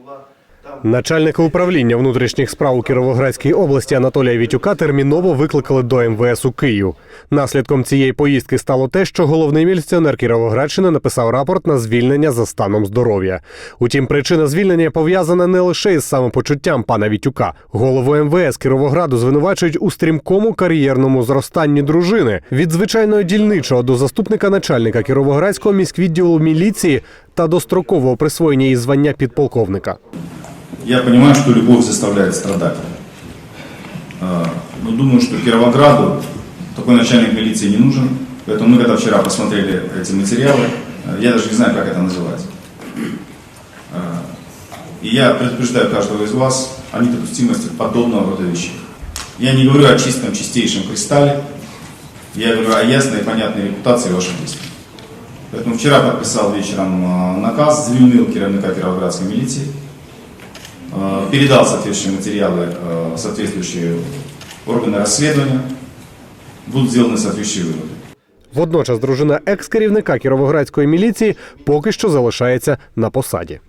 okula Начальника управління внутрішніх справ у Кіровоградській області Анатолія Вітюка терміново викликали до МВС у Київ. Наслідком цієї поїздки стало те, що головний міліціонер Кіровоградщини написав рапорт на звільнення за станом здоров'я. Утім, причина звільнення пов'язана не лише із самопочуттям пана Вітюка. Голову МВС Кіровограду звинувачують у стрімкому кар'єрному зростанні дружини від звичайного дільничого до заступника начальника Кіровоградського міськвідділу міліції та дострокового присвоєння їй звання підполковника. Я понимаю, что любовь заставляет страдать. А, Но думаю, что Кировограду такой начальник милиции не нужен. Поэтому мы, когда вчера посмотрели эти материалы, а, я даже не знаю, как это называется. А, И я предупреждаю каждого из вас о недопустимости подобного рода вещей. Я не говорю о чистом, чистейшем кристалле. Я говорю о ясной и понятной репутации ваших действий. Поэтому вчера подписал вечером наказ, звільнил керівника Кировоградской милиции. Э, передал соответствующие материалы э, соответствующие органы расследования, будут сделаны соответствующие выводы. Водночас дружина екс-керівника Кіровоградської міліції поки що залишається на посаді.